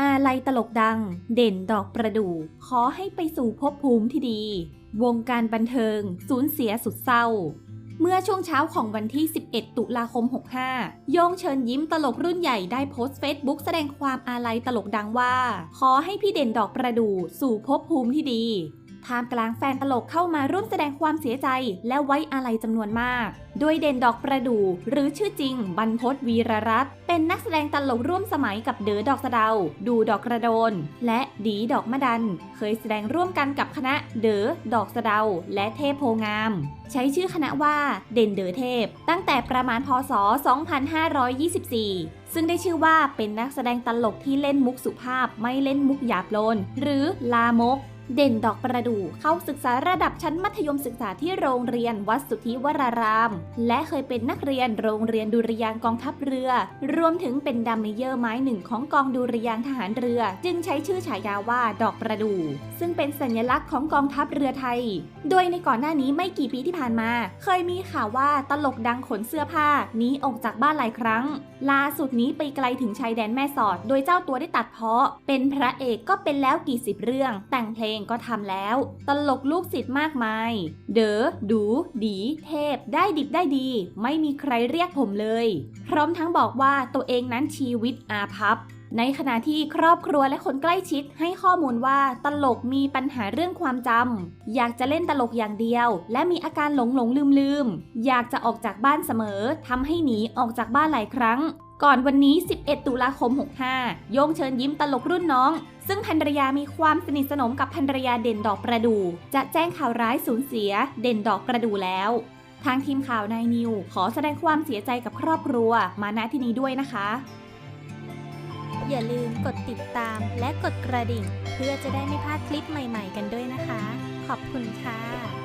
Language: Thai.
อาลัยตลกดัง เด่นดอกประดู่ขอให้ไปสู่ภพภูมิที่ดี วงการบันเทิง สูญเสียสุดเศร้า เมื่อช่วงเช้าของวันที่ 11 ตุลาคม 65 โยงเชิญยิ้มตลกรุ่นใหญ่ได้โพสต์เฟซบุ๊กแสดงความอาลัยตลกดังว่า ขอให้พี่เด่นดอกประดู่สู่ภพภูมิที่ดี ท่ามกลางแฟนตลกเข้ามาร่วมแสดงความเสียใจ และไว้อาลัยจำนวนมาก โดยเด่นดอกประดู่หรือชื่อจริง บรรพศวีรรัตน์เป็นนักแสดงตลกร่วมสมัยกับเดอดอกสะเดา ดูดอกกระโดน และดีดอกมะดัน เคยแสดงร่วมกันกับคณะเดอดอกสะเดา และเทพโพงาม ใช้ชื่อคณะว่าเด่นเดอเทพ ตั้งแต่ประมาณพศ 2524ซึ่งได้ชื่อว่าเป็นนักแสดงตลกที่เล่นมุกสุภาพไม่เล่นมุกหยาบโลน หรือลามก เด่นดอกประดู่เข้าศึกษาระดับชั้นมัธยมศึกษาที่โรงเรียนวัดสุทธิวราราม และเคยเป็นนักเรียนโรงเรียนดุริยางกองทัพเรือ รวมถึงเป็นดัมเมเยอร์ไม้หนึ่งของกองดุริยางทหารเรือ จึงใช้ชื่อฉายาว่าดอกประดู่ ซึ่งเป็นสัญลักษณ์ของกองทัพเรือไทย โดยในก่อนหน้านี้ไม่กี่ปีที่ผ่านมา เคยมีข่าวว่าตลกดังขนเสื้อผ้าหนีออกจากบ้านหลายครั้ง ล่าสุดนี้ไปไกลถึงชายแดนแม่สอด โดยเจ้าตัวได้ตัดเพาะ เป็นพระเอกก็เป็นแล้วกี่สิบเรื่อง แต่งเพลงก็ทำแล้ว ตลกลูกศิษย์มากมาย เด๋อดู ดี เทพ ได้ดิบได้ดี ไม่มีใครเรียกผมเลย พร้อมทั้งบอกว่าตัวเองนั้นชีวิตอาภัพในขณะที่ครอบครัวและคนใกล้ชิดให้ข้อมูลว่าตลกมีปัญหาเรื่องความจำอยากจะเล่นตลกอย่างเดียว และมีอาการหลงหลงลืมลืมอยากจะออกจากบ้านเสมอทำให้หนีออกจากบ้านหลายครั้งก่อนวันนี้ 11 ตุลาคม 65 โยงเชิญยิ้มตลกรุ่นน้อง ซึ่งภรรยามีความสนิทสนมกับภรรยาเด่นดอกประดู่จะแจ้งข่าวร้ายสูญเสีย เด่นดอกประดู่แล้ว ทางทีมข่าวนายนิว ขอแสดงความเสียใจกับครอบครัวมาณที่นี้ด้วยนะคะ อย่าลืมกดติดตามและกดกระดิ่ง เพื่อจะได้ไม่พลาดคลิปใหม่ ๆ กันด้วยนะคะ ขอบคุณค่ะ